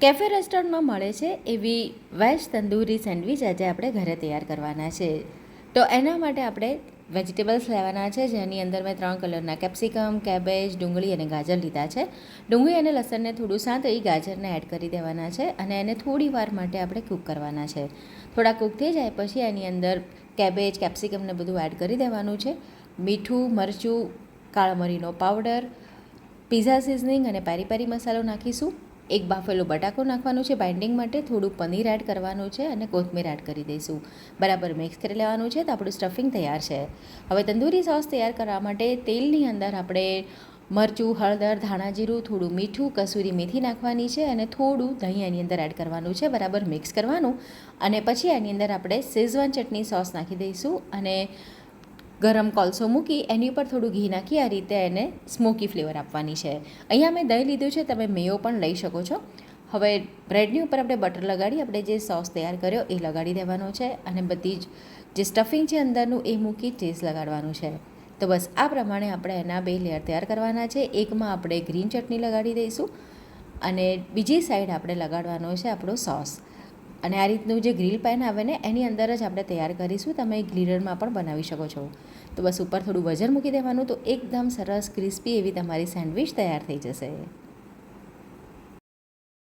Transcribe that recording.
Cafe રેસ્ટોરન્ટમાં મળે છે એવી વેજ તંદૂરી સેન્ડવિચ આજે આપણે ઘરે તૈયાર કરવાના છે. તો એના માટે આપણે વેજીટેબલ્સ લેવાના છે, જેની અંદર મેં ત્રણ કલરના કેપ્સિકમ, કેબેજ, ડુંગળી અને ગાજર લીધા છે. ડુંગળી અને લસણને થોડું સાંતળી ગાજરને એડ કરી દેવાના છે અને એને થોડી વાર માટે આપણે કૂક કરવાના છે. થોડા કૂક થઈ જાય પછી એની અંદર કેબેજ કેપ્સિકમને બધું એડ કરી દેવાનું છે. મીઠું, મરચું, કાળા મરીનો પાવડર, પીઝા સિઝનિંગ અને પેરી પેરી મસાલો નાખીશું. એક બાફેલો બટાકો નાખવાનું છે બાઇન્ડિંગ માટે, થોડું પનીર એડ કરવાનું છે અને કોથમીર એડ કરી દઈશું. બરાબર મિક્સ કરી લેવાનું છે તો આપણું સ્ટફિંગ તૈયાર છે. હવે તંદૂરી સોસ તૈયાર કરવા માટે તેલની અંદર આપણે મરચું, હળદર, ધાણા જીરું, થોડું મીઠું, કસૂરી મેથી નાખવાની છે અને થોડું દહીં એની અંદર એડ કરવાનું છે, બરાબર મિક્સ કરવાનું. અને પછી એની અંદર આપણે શેઝવાન ચટણી સોસ નાખી દઈશું અને ગરમ કોલસો મૂકી એની ઉપર થોડું ઘી નાખી આ રીતે એને સ્મોકી ફ્લેવર આપવાની છે. અહીંયા મેં દહીં લીધું છે, તમે મેયો પણ લઈ શકો છો. હવે બ્રેડની ઉપર આપણે બટર લગાડી, આપણે જે સોસ તૈયાર કર્યો એ લગાડી દેવાનો છે અને બધી જ જે સ્ટફિંગ છે અંદરનું એ મૂકી ચીઝ લગાડવાનું છે. તો બસ આ પ્રમાણે આપણે એના બે લેયર તૈયાર કરવાના છે. એકમાં આપણે ગ્રીન ચટણી લગાડી દઈશું અને બીજી સાઈડ આપણે લગાડવાનો છે આપણો સોસ અને આ રીતનું જે ગ્રીલ પેન આવે ને, એની અંદર જ આપણે તૈયાર કરીશું. તમે ગ્રીલરમાં પણ બનાવી શકો છો. તો બસ ઉપર થોડું વજન મૂકી દેવાનું, તો એકદમ સરસ, ક્રિસ્પી એવી તમારી સેન્ડવિચ તૈયાર થઈ જશે.